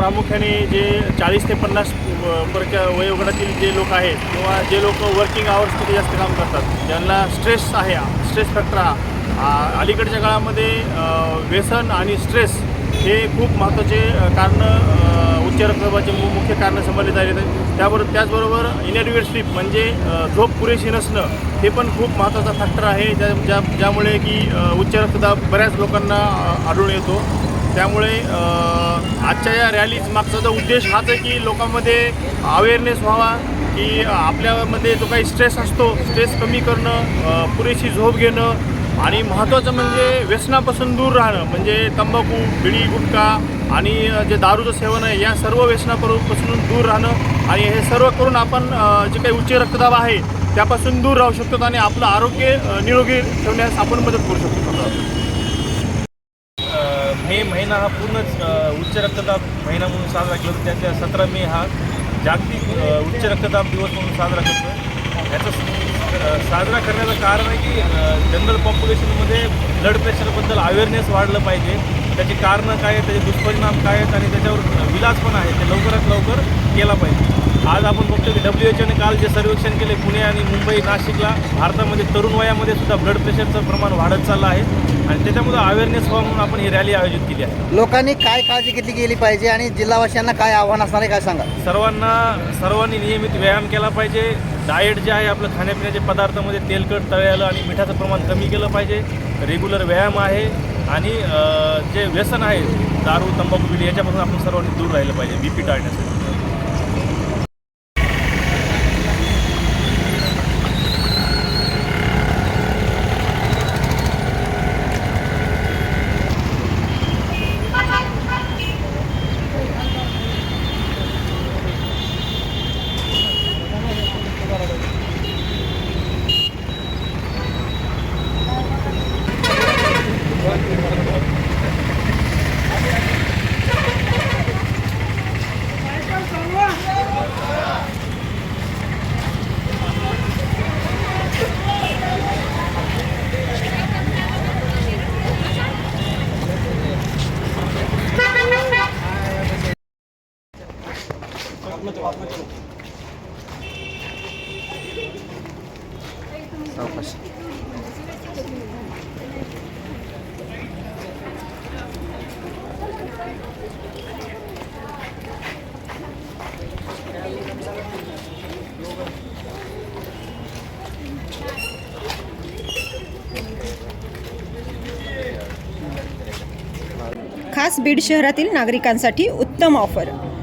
प्रामुख्याने जे चाळीस ते पन्नास परच्या वयोगटातील जे लोक आहेत किंवा जे लोक वर्किंग आवर्समध्ये जास्त काम करतात ज्यांना स्ट्रेस आहे स्ट्रेस फॅक्टर हा. आ- अलीकडच्या काळामध्ये व्यसन आणि स्ट्रेस हे खूप महत्त्वाचे कारण उच्च रक्तदाबाचे मुख्य कारणं समजले जात आहेत. त्याबरोबर त्याचबरोबर इनॅडिवेट स्लीप म्हणजे झोप पुरेशी नसणं हे पण खूप महत्त्वाचा फॅक्टर आहे. ज्या ज्या ज्यामुळे की उच्च रक्तदाब बऱ्याच लोकांना आढळून येतो. त्यामुळे आजच्या या रॅलीज मागचा जो उद्देश हाच आहे की लोकांमध्ये अवेअरनेस व्हावा की आपल्यामध्ये जो काही स्ट्रेस असतो स्ट्रेस कमी करणं पुरेशी झोप घेणं आणि महत्त्वाचं म्हणजे व्यसनापासून दूर राहणं म्हणजे तंबाखू बिडी गुटखा आणि जे दारूचं सेवन आहे या सर्व व्यसनापासून दूर राहणं आणि हे सर्व करून आपण जे काही उच्च रक्तदाब आहे त्यापासून दूर राहू शकतो आणि आपलं आरोग्य निरोगी ठेवण्यास आपण मदत करू शकतो. मे महिना हा पूर्णच उच्च रक्तदाब महिना म्हणून साजरा केला होता त्यातल्या सतरा मे हा जागतिक उच्च रक्तदाब दिवस म्हणून साजरा करतो याचं साजरा करण्याचं कारण आहे की जनरल पॉप्युलेशनमध्ये ब्लड प्रेशरबद्दल अवेअरनेस वाढलं पाहिजे. त्याची कारणं काय आहेत त्याचे दुष्परिणाम काय आहेत आणि त्याच्यावर विलास पण आहे. ते लवकरात लवकर केला पाहिजे. आज आपण बघतो की डब्ल्यू एच ओने काल जे सर्वेक्षण केले पुणे आणि मुंबई नाशिकला भारतामध्ये तरुण वयामध्ये सुद्धा ब्लड प्रेशरचं प्रमाण वाढत चाललं आहे. आणि त्याच्यामुळे अवेअरनेस व्हावं म्हणून आपण ही रॅली आयोजित केली आहे. लोकांनी काय काळजी घेतली गेली पाहिजे आणि जिल्हावासियांना काय आव्हान असणार आहे काय सांगा? सर्वांना सर्वांनी नियमित व्यायाम केला पाहिजे. डाएट जे आहे आपलं खाण्यापिण्याच्या पदार्थामध्ये तेलकट तळलेलं आणि मिठाचं प्रमाण कमी केलं पाहिजे. रेग्युलर व्यायाम आहे. आणि जे व्यसन आहे दारू तंबाखू बिडी याच्यापासून आपण सर्वांनी दूर राहिलं पाहिजे. बी पी टाळण्यासाठी. खास बीड शहरातील नागरिकांसाठी उत्तम ऑफर.